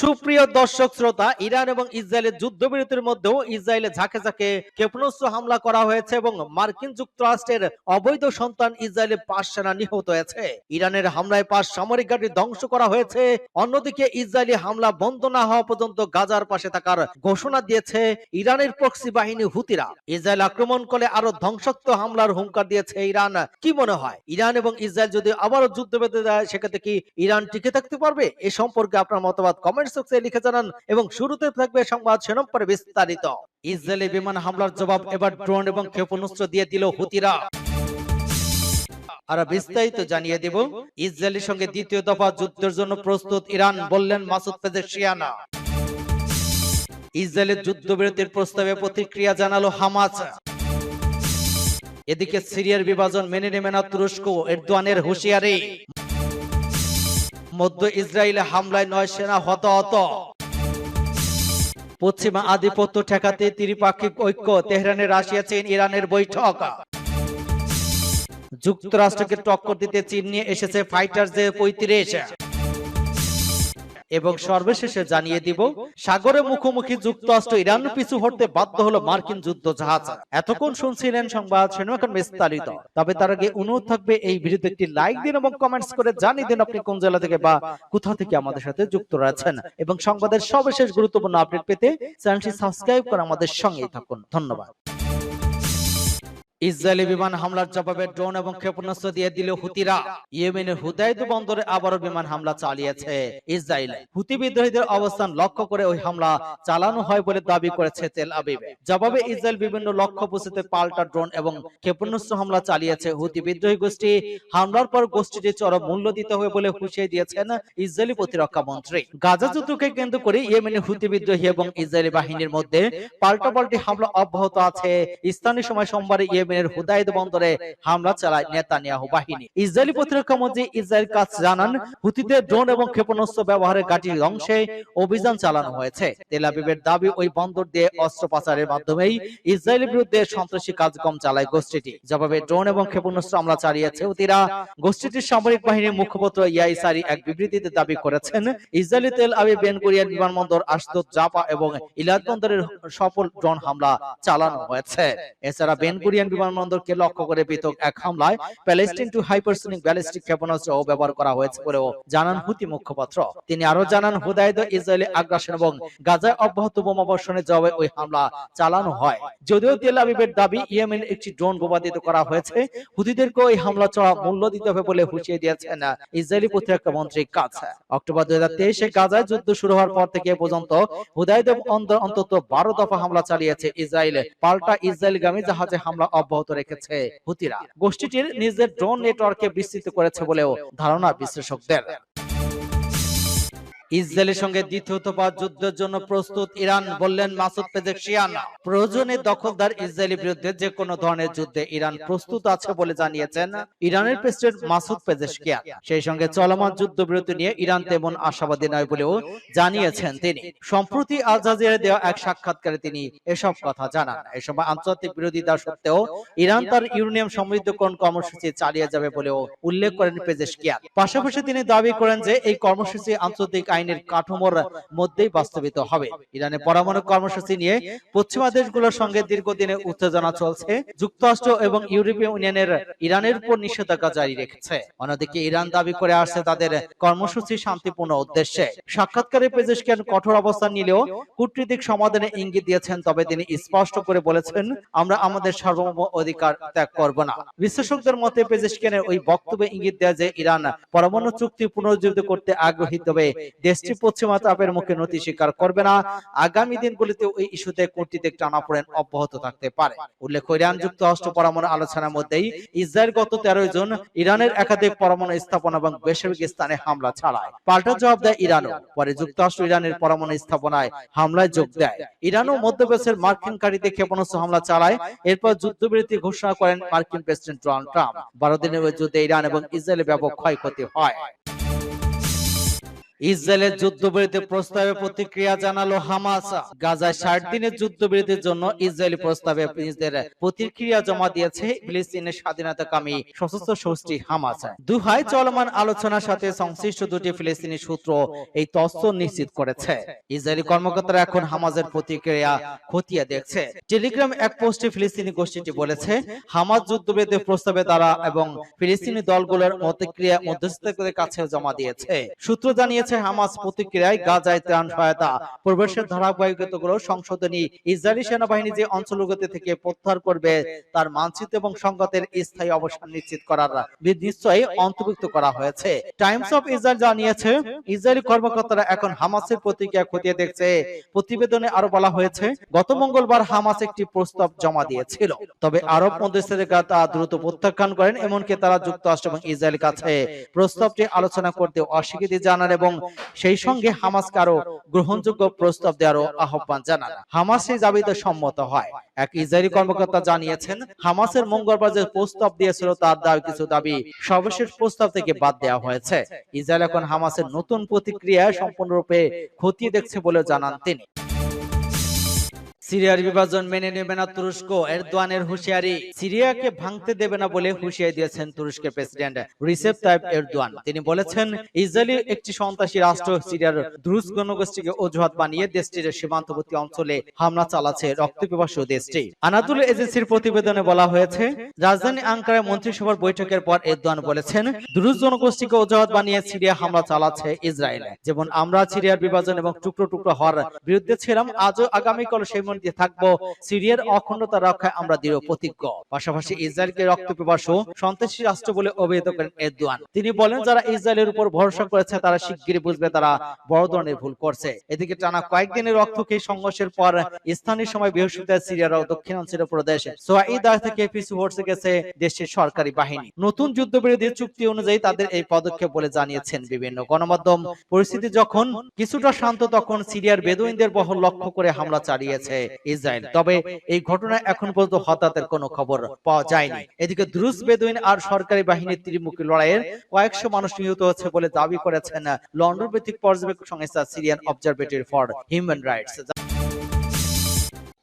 সুপ্রিয় দর্শক শ্রোতা, ইরান এবং ইসরায়েলের যুদ্ধবিরতির মধ্যেও ইসরায়েলে ঝাঁকে ঝাঁকে ক্ষেপণাস্ত্র হামলা করা হয়েছে এবং মার্কিন যুক্তরাষ্ট্রের অবৈধ সন্তান ইসরায়েলের পাঁচ সেনা নিহত হয়েছে। ইরানের হামলায় পাঁচ সামরিক ঘাঁটি ধ্বংস করা হয়েছে। অন্যদিকে ইসরায়েলি হামলা বন্ধ না হওয়া পর্যন্ত গাজার পাশে থাকার ঘোষণা দিয়েছে ইরানের প্রক্সি বাহিনী হুতিরা। ইসরায়েল আক্রমণ করলে আরও ধ্বংসাত্মক হামলার হুঙ্কার দিয়েছে ইরান। কি মনে হয়? ইরান এবং ইসরায়েল যদি আবারও যুদ্ধ বেঁধে দেয়, সেক্ষেত্রে কি ইরান টিকে থাকতে পারবে? এ সম্পর্কে আপনার মতামত কমেন্ট বক্সে লিখে জানান এবং শুরুতে থাকবে সংবাদ শিরোনাম পরে বিস্তারিত। ইসরায়েলি বিমান হামলার জবাব এবার ড্রোন এবং ক্ষেপণাস্ত্র দিয়ে দিল হুতিরা। আর বিস্তারিত জানিয়ে দেব, ইসরায়েলের সঙ্গে দ্বিতীয় দফা যুদ্ধের জন্য প্রস্তুত ইরান, বললেন মাসুদ পেজেশিয়ানা ইসরায়েলের যুদ্ধবিরতির প্রস্তাবে প্রতিক্রিয়া জানালো হামাস। এদিকে সিরিয়ার বিভাজন মেনে নেবে না তুরস্ক এরদোয়ানের হুঁশিয়ারি। মধ্য ইসরায়েলে হামলায় নয় সেনা হতাহত। পশ্চিমা আধিপত্য ঠেকাতে ত্রিপাক্ষিক ঐক্য তেহরানে রাশিয়া, চীন, ইরানের বৈঠক। যুক্তরাষ্ট্রকে টক্কর দিতে চীন নিয়ে এসেছে ফাইটার যে পঁয়ত্রিশ। এবং সর্বশেষে জানিয়ে দিব সাগরে মুখোমুখি যুক্তরাষ্ট্র ইরান পিছু হটতে বাধ্য হলো মার্কিন যুদ্ধ জাহাজ। এতক্ষণ শুনছিলেন সংবাদ এখন বিস্তারিত। তবে তার আগে অনুরোধ থাকবে এই ভিডিওতে একটি লাইক দিন এবং কমেন্টস করে জানিয়ে দিন আপনি কোন জেলা থেকে বা কোথা থেকে আমাদের সাথে যুক্ত রয়েছেন। এবং সংবাদের সর্বশেষ গুরুত্বপূর্ণ আপডেট পেতে চ্যানেলটি সাবস্ক্রাইব করে আমাদের সঙ্গেই থাকুন। ধন্যবাদ। ইসরায়েলি বিমান হামলার জবাবে ড্রোন এবং ক্ষেপণাস্ত্র দিয়ে দিল হুতিরা। ইয়েমেনের হুদাইদ বন্দরে আবারও বিমান হামলা চালিয়েছে ইসরায়েল। হুতি বিদ্রোহীদের অবস্থান লক্ষ্য করে ওই হামলা চালানো হয় বলে দাবি করেছে তেল আবিবে। জবাবে ইসরায়েল বিভিন্ন লক্ষ্য পৌঁছতে পাল্টা ড্রোন এবং ক্ষেপণাস্ত্র হামলা চালিয়েছে হুতি বিদ্রোহী গোষ্ঠী। হামলার পর গোষ্ঠীটি চরম মূল্য দিতে হবে বলে হুঁশিয়ে দিয়েছেন ইসরায়েলি প্রতিরক্ষা মন্ত্রী। গাজা যুদ্ধকে কেন্দ্র করে ইয়েমেনের হুতি বিদ্রোহী এবং ইসরায়েলি বাহিনীর মধ্যে পাল্টাপাল্টি হামলা অব্যাহত আছে। স্থানীয় সময় সোমবারে ইয়েমেনের হুদাইদ বন্দরে হামলা চালায় নেতানিয়াহু বাহিনী। ইসরায়েলি প্রতিরক্ষা মন্ত্রী ইসরায়েল কাজ জানান হুতিতে ড্রোন এবং ক্ষেপণাস্ত্র ব্যবহারের ঘাঁটি ধ্বংসে অভিযান চালানো হয়েছে। তেল আবিবের দাবি ওই বন্দর দিয়ে অস্ত্র পাচারের মাধ্যমেই ইসরায়েলের বিরুদ্ধে সন্ত্রাসী কার্যক্রম চালায় গোষ্ঠীটি। জবাবে ড্রোন এবং ক্ষেপণাস্ত্র হামলা চালিয়েছে হুতিরা। গোষ্ঠীটির সামরিক বাহিনীর মুখপাত্র ইয়াইসারি এক বিবৃতিতে দাবি করেছেন, Israeli Tel Aviv, Ben Kurian বিমানবন্দর আশদোদ জাপা এবং ইলাদ বন্দরের সফল ড্রোন হামলা চালানো হয়েছে। এছাড়া বেন কুরিয়ান বিমানবন্দরকে লক্ষ্য করে পৃথক এক হামলায় প্যালেস্টিন টু হাইপারসোনিক ব্যালিস্টিক ক্ষেপণাস্ত্র ব্যবহার করা হয়েছে বলেও জানান হুতি মুখপাত্র। তিনি আরও জানান হুদায়দ ইসরায়েলি আগ্রাসন এবং গাজায় অব্যাহত বোমা বর্ষণের জবাবে ওই হামলা চালানো হয়। যদিও তেল আবিবের দাবি ইয়েমেন একটি ড্রোন বোমাদিত করা হয়েছে। হুতিদেরকে ওই হামলা চড়া মূল্য দিতে হবে বলে হুঁশিয়ে দিয়েছেন ইসরায়েলি প্রতিরক্ষা মন্ত্রী কাজ অক্টোবর দুই হাজার তেইশে গাজায় যুদ্ধ শুরু হওয়ার পর থেকে পর্যন্ত হুদায়দ অন্তত বারো দফা হামলা চালিয়েছে ইসরায়েল পাল্টা ইসরায়েলগামী জাহাজে হামলা অব্যাহত রেখেছে হুতিরা। গোষ্ঠীটির নিজের ড্রোন নেটওয়ার্কে বিস্তৃত করেছে বলেও ধারণা বিশ্লেষকদের। ইসরায়েলের সঙ্গে দ্বিতীয় দফা যুদ্ধের জন্য প্রস্তুত ইরান বললেন মাসুদ পেজেকশিয়ান প্রয়োজনে দখলদার ইসরায়েলের বিরুদ্ধে যে কোনো ধরনের যুদ্ধে ইরান প্রস্তুত আছে বলে জানিয়েছেন ইরানের প্রেসিডেন্ট মাসুদ পেজেশকিয়ান সেই সঙ্গে চলমান যুদ্ধবিরতি নিয়ে ইরান তেমন আশাবাদী নয় বলেও জানিয়েছেন তিনি। সম্প্রতি আল জাজিরা দেওয়া এক সাক্ষাৎকারে তিনি এসব কথা জানান। এই সময় আন্তর্জাতিক বিরোধিতা সত্ত্বেও ইরান তার ইউরেনিয়াম সমৃদ্ধকরণ কর্মসূচি চালিয়ে যাবে বলেও উল্লেখ করেন পেজেশকিয়ান পাশাপাশি তিনি দাবি করেন যে এই কর্মসূচি আন্তর্জাতিক আইনের কাঠামোর মধ্যেই বাস্তবিত হবে। ইরানের পরমাণু কর্মসূচি নিয়ে পশ্চিমা দেশগুলোর সঙ্গে দীর্ঘদিনের উত্তেজনা চলছে। যুক্তরাষ্ট্র এবং ইউরোপীয় ইউনিয়নের ইরানের উপর নিষেধাজ্ঞা জারি রেখেছে। অন্যদিকে ইরান দাবি করে আসছে তাদের কর্মসূচি শান্তিপূর্ণ উদ্দেশ্যে। সাক্ষাৎকারে পেজেশকিয়ান কঠোর অবস্থান নিলেও কূটনীতিক সমাধানে ইঙ্গিত দিয়েছেন তবে তিনি স্পষ্ট করে বলেছেন আমরা আমাদের সার্বভৌম অধিকার ত্যাগ করব না। বিশ্লেষকদের মতে পেজেশকিয়ানের ওই বক্তব্যে ইঙ্গিত দেয় যে ইরান পরমাণু চুক্তি পুনরুজ্জীবিত করতে আগ্রহী তবে দেশটি পশ্চিমা চাপের মুখে নথি স্বীকার করবে না। আগামী দিনগুলিতে ওই ইস্যুতে কূটনীতিক টানাপোড়েন অব্যাহত থাকতে পারে। উল্লেখ ইরান যুক্তরাষ্ট্র পরমাণু আলোচনার মধ্যেই ইসরায়েল গত তেরোই জুন ইরানের একাধিক পরমাণু স্থাপনা এবং বেসামরিক স্থানে হামলা চালায় পাল্টা জবাব দেয় ইরানও। পরে যুক্তরাষ্ট্র ইরানের পরমাণু স্থাপনায় হামলায় যোগ দেয়। ইরানও মধ্যপ্রাচ্যের মার্কিন কারিতে ক্ষেপণাস্ত্র হামলা চালায় এরপর যুদ্ধবিরতি ঘোষণা করেন মার্কিন প্রেসিডেন্ট ডোনাল্ড ট্রাম্প। বারো দিনের ওই যুদ্ধে ইরান এবং ইসরায়েলের ব্যাপক ক্ষয়ক্ষতি হয় ইসরায়েলের যুদ্ধবিরতি প্রস্তাবে প্রতিক্রিয়া জানালো হামাস। গাজায় ষাট দিনের যুদ্ধবিরতির জন্য ইসরায়েলি প্রস্তাবে নিজেদের প্রতিক্রিয়া জমা দিয়েছে ফিলিস্তিনের স্বাধীনতাকামী সশস্ত্র গোষ্ঠী হামাস। দুহাই চলমান আলোচনার সাথে সংশ্লিষ্ট দুটি ফিলিস্তিনি সূত্র এই তথ্য নিশ্চিত করেছে। ইসরায়েলি কর্মকর্তারা এখন হামাজের প্রতিক্রিয়া খতিয়ে দেখছে। টেলিগ্রাম এক পোস্টে ফিলিস্তিনি গোষ্ঠীটি বলেছে হামাজ যুদ্ধবিরতি প্রস্তাবে তারা এবং ফিলিস্তিনি দলগুলোর প্রতিক্রিয়া মধ্যস্থতাকারীদের কাছে জমা দিয়েছে সূত্র জানিয়েছে হামাস প্রতিক্রিয়ায় গাজায় ত্রাণ সহায়তা। প্রবেশের ধারাবাহিকতাগুলো সংশোধনী ইসরায়েলি সেনাবাহিনী যে অঞ্চলগুলোতে থেকে প্রত্যাহার করবে, তার মানচিত্র এবং সংঘাতের স্থায়ী অবসান নিশ্চিত করার নিশ্চয়ই অন্তর্ভুক্ত করা হয়েছে। টাইমস অফ ইসরায়েল জানিয়েছে, ইসরায়েলি কর্মকর্তারা এখন হামাসের প্রতিক্রিয়া খতিয়ে দেখছে। প্রতিবেদনে আরও বলা হয়েছে, গত মঙ্গলবার হামাস একটি প্রস্তাব জমা দিয়েছিল। তবে আরব মধ্যস্থতা তা দ্রুত প্রত্যাখ্যান করেন, এমনকি তারা যুক্তরাষ্ট্র এবং ইসরায়েল কাছে প্রস্তাবটি আলোচনা করতে অস্বীকৃতি জানান এবং সেই সঙ্গে হামাসকে আরও গ্রহণযোগ্য প্রস্তাব দেওয়ারও আহ্বান জানান। হামাস সেই দাবিতে সম্মত হয়। এক ইসরায়েলি কর্মকর্তা জানিয়েছেন হামাসের মঙ্গলবার যে প্রস্তাব দিয়েছিল তার দাবি কিছু দাবি সর্বশেষ প্রস্তাব থেকে বাদ দেওয়া হয়েছে। ইসরায়েল এখন হামাসের নতুন প্রতিক্রিয়া সম্পূর্ণরূপে খতিয়ে দেখছে বলে জানান তিনি। সিরিয়ার বিভাজন মেনে নেবে না তুরস্ক। এরদোয়ানের হুঁশিয়ারি, সিরিয়াকে ভাঙতে দেবে না বলে হুঁশিয়ারি দিয়েছেন তুরস্কের প্রেসিডেন্ট রিসেপ তাইব এরদোয়ান। তিনি বলেছেন, ইসরায়েলি একটি সন্ত্রাসী রাষ্ট্র সিরিয়ার দ্রুজ জনগোষ্ঠীকে অজুহাত বানিয়ে দেশটির সীমান্তবর্তী অঞ্চলে হামলা চালাচ্ছে রক্তপিপাসু দেশটি। আনাদুল এজেন্সির প্রতিবেদনে বলা হয়েছে, রাজধানী আঙ্কারায় মন্ত্রিসভার বৈঠকের পর এরদোয়ান বলেছেন দ্রুজ জনগোষ্ঠীকে অজুহাত বানিয়ে সিরিয়া হামলা চালাচ্ছে ইসরায়েল। যেমন আমরা সিরিয়ার বিভাজন এবং টুকরো টুকরো হওয়ার বিরুদ্ধে ছিলাম, আজও আগামীকাল সেই মন্ত্রী থাকব, সিরিয়ার অখণ্ডতা রক্ষায় আমরা দৃঢ় প্রতিজ্ঞ। পাশাপাশি ইসরায়েলকে রক্ত পিপাসু সন্ত্রাসী রাষ্ট্র বলে অভিহিত করেন এরদোয়ান। তিনি বলেন, যারা ইসরায়েলের উপর ভরসা করেছে, তারা শিগগিরই বুঝবে তারা বড় ধরনের ভুল করছে। এদিকে টানা কয়েকদিনের রক্তকে সংঘর্ষের পর স্থানীয় সময় বৃহস্পতিবার সিরিয়ার দক্ষিণাঞ্চলীয় প্রদেশ সোয়াইদা থেকে পিছু হটছে গেছে দেশের সরকারি বাহিনী। নতুন যুদ্ধবিরোধী চুক্তি অনুযায়ী তাদের এই পদক্ষেপ বলে জানিয়েছেন বিভিন্ন গণমাধ্যম। পরিস্থিতি যখন কিছুটা শান্ত, তখন সিরিয়ার বেদুইনদের বহর লক্ষ্য করে হামলা চালিয়েছে। ইসরায়েল। তবে এই ঘটনায় এখন পর্যন্ত হতাহতের কোনো খবর পাওয়া যায়নি। এদিকে দ্রুজ বেদুইন আর সরকারি বাহিনীর ত্রিমুখী লড়াইয়ের কয়েকশো মানুষ নিহত হচ্ছে বলে দাবি করেছেন লন্ডন ভিত্তিক পর্যবেক্ষক সংস্থা Syrian Observatory for Human Rights.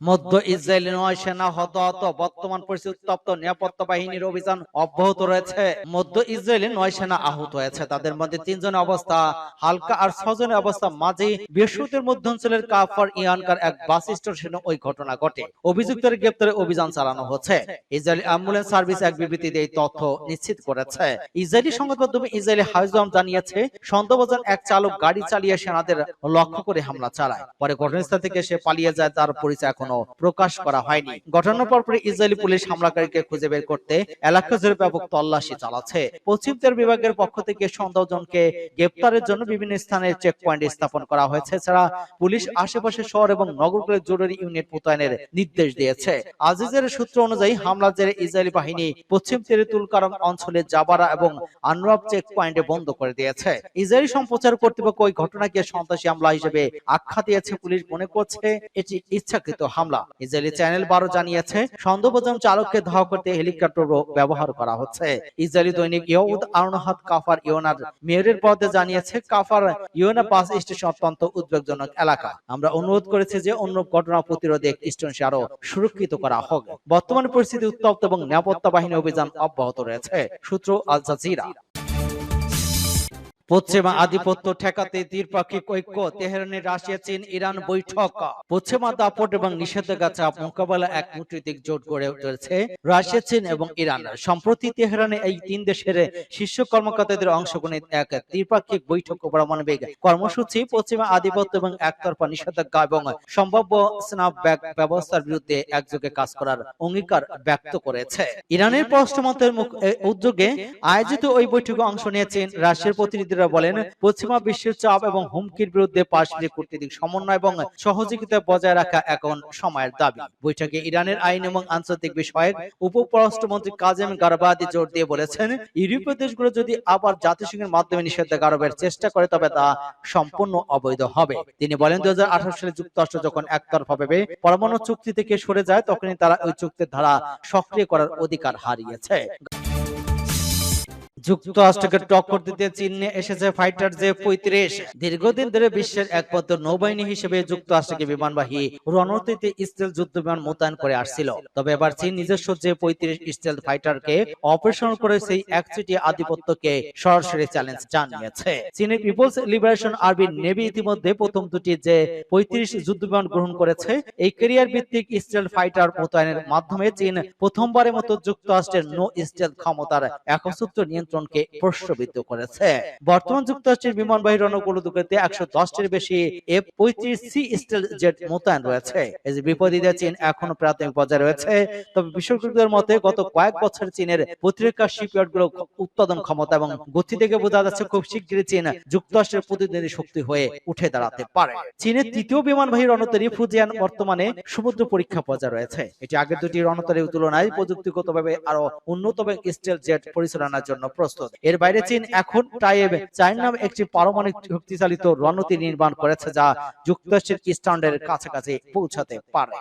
মধ্য ইসরায়েলি নয় সেনা হতাহত, বর্তমান পরিস্থিতি উত্তপ্ত, নিরাপত্তা বাহিনীর অভিযান অব্যাহত রয়েছে। মধ্য ইসরায়েলি নয় সেনা আহত হয়েছে, তাদের মধ্যে তিনজনের অবস্থা হালকা আর ছজনের অবস্থা মাঝে। বৃহস্পতির মধ্যাঞ্চলের কাফার ইয়ানকার এক বাস স্টেশনে ওই ঘটনা ঘটে। অভিযুক্তের গ্রেপ্তারে অভিযান চালানো হচ্ছে। ইসরায়েলি অ্যাম্বুলেন্স সার্ভিস এক বিবৃতিতে এই তথ্য নিশ্চিত করেছে। ইসরায়েলি সংবাদ মাধ্যমে ইসরায়েলি হাইজম জানিয়েছে, সন্দেহভাজন এক চালক গাড়ি চালিয়ে সেনাদের লক্ষ্য করে হামলা চালায়। পরে ঘটনাস্থল থেকে সে পালিয়ে যায়, তার পরিচয় এখনও প্রকাশ করা হয়নি। ঘটনার পরপরে ইসরায়েলি পুলিশ হামলাকারীকে খুঁজে বের করতে এলাকা জুড়ে ব্যাপক তল্লাশি চালাচ্ছে। পশ্চিম তীর বিভাগের পক্ষ থেকে সন্দেহজনকে গ্রেপ্তারের জন্য বিভিন্ন স্থানে চেক পয়েন্ট স্থাপন করা হয়েছে। এছাড়া পুলিশ আশেপাশে শহর এবং নগরগুলোর জরুরি ইউনিট মোতায়েনের নির্দেশ দিয়েছে। আজিজের সূত্র অনুযায়ী হামলার জেরে ইসরায়েলি বাহিনী পশ্চিম তীরে তুলকারম অঞ্চলে জাবারা এবং আনরাব চেক পয়েন্টে বন্ধ করে দিয়েছে। ইসরায়েলি সম্প্রচার কর্তৃপক্ষ ওই ঘটনাকে সন্ত্রাসী হামলা হিসেবে আখ্যা দিয়েছে। পুলিশ মনে করছে এটি ইচ্ছাকৃত হামলা। ইসরায়েলি চ্যানেল বারো জানিয়েছে, সন্দেহভাজন চালককে ধাওয়া করতে হেলিকপ্টারও ব্যবহার করা হচ্ছে। ইসরায়েলি দৈনিক ইহুদ আরনহাত কাফার ইওনার মেয়রের পদে জানিয়েছে, কাফার ইওনা বাস স্টেশন অত্যন্ত উদ্বেগজনক এলাকা। আমরা অনুরোধ করেছি যে অন্য ঘটনা প্রতিরোধে স্টেশনটি আরও সুরক্ষিত করা হোক। বর্তমান পরিস্থিতি উত্তপ্ত এবং নিরাপত্তা বাহিনী অভিযান অব্যাহত রয়েছে, সূত্র আল জাজিরা পশ্চিমা আধিপত্য ঠেকাতে দ্বিপাক্ষিক ঐক্য তেহরানের রাশিয়া চীন ইরান বৈঠক। পশ্চিমা দাপট এবং নিষেধাজ্ঞা মোকাবেলা এক কূটনৈতিক জোট গড়ে উঠেছে রাশিয়া চীন এবং ইরান। সম্প্রতি তেহরানে এই তিন দেশের শীর্ষ কর্মকর্তাদের অংশগ্রহণে এক দ্বিপাক্ষিক বৈঠক পারমাণবিক কর্মসূচি পশ্চিমা আধিপত্য এবং একতরফা নিষেধাজ্ঞা এবং সম্ভাব্য স্ন্যাপব্যাক ব্যবস্থার বিরুদ্ধে একযোগে কাজ করার অঙ্গীকার ব্যক্ত করেছে। ইরানের পররাষ্ট্রমন্ত্রীর মুখ- উদ্যোগে আয়োজিত ওই বৈঠকে অংশ নিয়েছেন রাশিয়ার প্রতিনিধিরা বলেন পশ্চিমা বিশ্বের চাপ এবং হুমকির বিরুদ্ধে পারস্পরিক কূটনীতিক সমন্বয় এবং সহযোগিতা বজায় রাখা এখন সময়ের দাবি। বৈঠকে ইরানের আইন এবং আন্তর্জাতিক বিষয়ক উপপররাষ্ট্রমন্ত্রী কাজেম গারবাদি জোর দিয়ে বলেছেন ইউরোপীয় দেশগুলো যদি আবার জাতিসংঘের মাধ্যমে নিষেধাজ্ঞা আরোপের চেষ্টা করে তবে তা সম্পূর্ণ অবৈধ হবে। তিনি বলেন দুই সালে যুক্তরাষ্ট্র যখন একতরফাভাবে পরমাণু চুক্তি থেকে সরে যায় তখনই তারা ওই চুক্তির ধারা সক্রিয় করার অধিকার হারিয়েছে যুক্তরাষ্ট্রকে টক্কর দিতে চীনে এসেছে ফাইটার জে পঁয়ত্রিশ। দীর্ঘদিন ধরে বিশ্বের একমাত্র নৌবাহিনী হিসেবে যুক্তরাষ্ট্রকে বিমানবাহী রণনীতিতে স্টেল যুদ্ধ বিমান মোতায়েন করে আসছিল। তবে এবার চীন নিজস্ব যে পঁয়ত্রিশ স্টেল ফাইটারকে অপারেশন করে সেই একচেটিয়া আধিপত্যকে সরাসরি চ্যালেঞ্জ জানিয়েছে। চীনের পিপলস লিবারেশন আর্মি নেভি ইতিমধ্যে প্রথম দুটি যে পঁয়ত্রিশ যুদ্ধ বিমান গ্রহণ করেছে, এই ক্যারিয়ার ভিত্তিক স্টেল ফাইটার মোতায়েনের মাধ্যমে চীন প্রথমবারের মতো যুক্তরাষ্ট্রের নো স্টেল ক্ষমতার একসূত্র নিয়ন্ত্রণকে প্রশ্নবিদ্ধ করেছে। বর্তমান যুক্তরাষ্ট্রের বিমানবাহী রণকৌলুদুকেতে একশো দশটির বেশি এফ পঁয়ত্রিশ সি স্টেল জেট মোতায়েন রয়েছে। এই যে বিপরীতে চীন এখনও প্রাথমিক পর্যায়ে রয়েছে। তবে বিশেষজ্ঞদের মতে গত কয়েক বছর চীনের প্রতিরক্ষা শিপইয়ার্ডগুলো উৎপাদন ক্ষমতা এবং গতি থেকে বোঝা যাচ্ছে খুব শীঘ্রই চীন যুক্তরাষ্ট্রের প্রতিদ্বন্দ্বী শক্তি হয়ে উঠে দাঁড়াতে পারে। চীনের তৃতীয় বিমানবাহী রণতরী ফুজিয়ান বর্তমানে সমুদ্র পরীক্ষা পর্যায়ে রয়েছে। এটি আগের দুটি রণতরীর তুলনায় প্রযুক্তিগতভাবে আরও উন্নত এবং স্টেল জেট পরিচালনার জন্য প্রস্তুত। এর বাইরে চীন এখন টাইব চায়ের নামে একটি পারমাণবিক শক্তিচালিত রণনীতি নির্মাণ করেছে যা যুক্তরাষ্ট্রের স্ট্যান্ডার্ডের কাছাকাছি পৌঁছাতে পারে।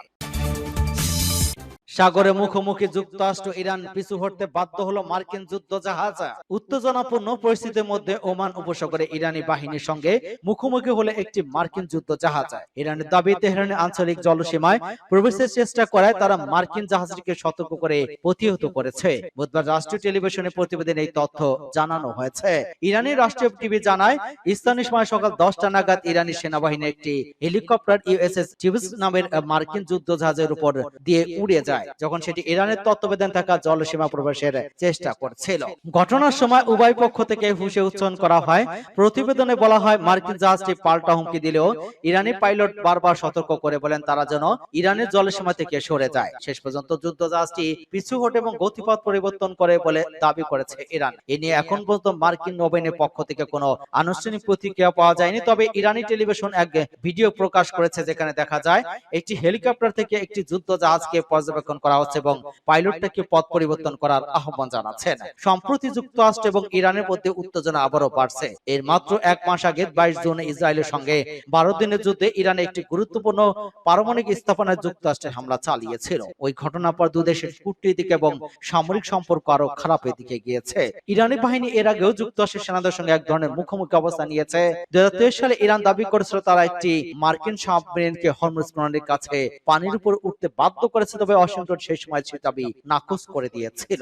সাগরে মুখোমুখি যুক্তরাষ্ট্র ইরান পিছু হটতে বাধ্য হলো মার্কিন যুদ্ধ জাহাজ উত্তেজনাপূর্ণ পরিস্থিতির মধ্যে ওমান উপসাগরে ইরানি বাহিনীর সঙ্গে মুখোমুখি হলে একটি মার্কিন যুদ্ধ জাহাজ ইরানের দাবি, তেহরানের আঞ্চলিক জলসীমায় প্রবেশের চেষ্টা করায় তারা মার্কিন জাহাজটিকে সতর্ক করে প্রতিহত করেছে। বুধবার রাষ্ট্রীয় টেলিভিশনে প্রতিবেদন এই তথ্য জানানো হয়েছে। ইরানি রাষ্ট্রীয় টিভি জানায়, স্থানীয় সময় সকাল দশটা নাগাদ ইরানি সেনাবাহিনীর একটি হেলিকপ্টার ইউএসএস টিভিস নামের মার্কিন যুদ্ধ জাহাজের উপর দিয়ে উড়ে যায়। যখন সেটি ইরানের তত্ত্বাবধান থাকা জলসীমা প্রবেশের চেষ্টা করছিল। ঘটনার সময় উভয় পক্ষ থেকে হুঁশে উচ্চারণ করা হয়। প্রতিবেদনে বলা হয় মার্কিন জাহাজটি পাল্টা হুমকি দিলেও ইরানি পাইলট বারবার সতর্ক করে বলেন তারা যেন ইরানের জলসীমা থেকে সরে যায়। শেষ পর্যন্ত যুদ্ধ জাহাজটি পিছু হটে এবং গতিপথ পরিবর্তন করে বলে দাবি করেছে ইরান। এ নিয়ে এখন পর্যন্ত মার্কিন নৌবাহিনীর পক্ষ থেকে কোনো আনুষ্ঠানিক প্রতিক্রিয়া পাওয়া যায়নি। তবে ইরানি টেলিভিশন এক ভিডিও প্রকাশ করেছে যেখানে দেখা যায় একটি হেলিকপ্টার থেকে একটি যুদ্ধ জাহাজকে পর্যবেক্ষণ করা হচ্ছে এবং পাইলটটাকে পথ পরিবর্তন করার আহ্বান জানাচ্ছেন। সম্প্রতি যুক্তরাষ্ট্র এবং ইরানের মধ্যে উত্তেজনা আবারও বাড়ছে। এর মাত্র এক মাস আগে বাইশ জুন ইসরায়েলের সঙ্গে বারো দিনের যুদ্ধে ইরানে একটি গুরুত্বপূর্ণ পারমাণবিক স্থাপনায় যুক্তরাষ্ট্রের হামলা চালিয়েছিল। ওই ঘটনার পর দুদেশের কূটনীতিক এবং সামরিক সম্পর্ক আরও খারাপের দিকে গিয়েছে। ইরানি বাহিনী এর আগেও যুক্তরাষ্ট্রের সেনাদের সঙ্গে এক ধরনের মুখোমুখি অবস্থান নিয়েছে। দুই হাজার তেইশ সালে ইরান দাবি করেছিল তারা একটি মার্কিন সাবমেরিনকে হরমুজ প্রণালীর কাছে পানির উপর উঠতে বাধ্য করেছে, তবে ওয়াশিংটন সেই সময় সে দাবি নাকচ করে দিয়েছিল।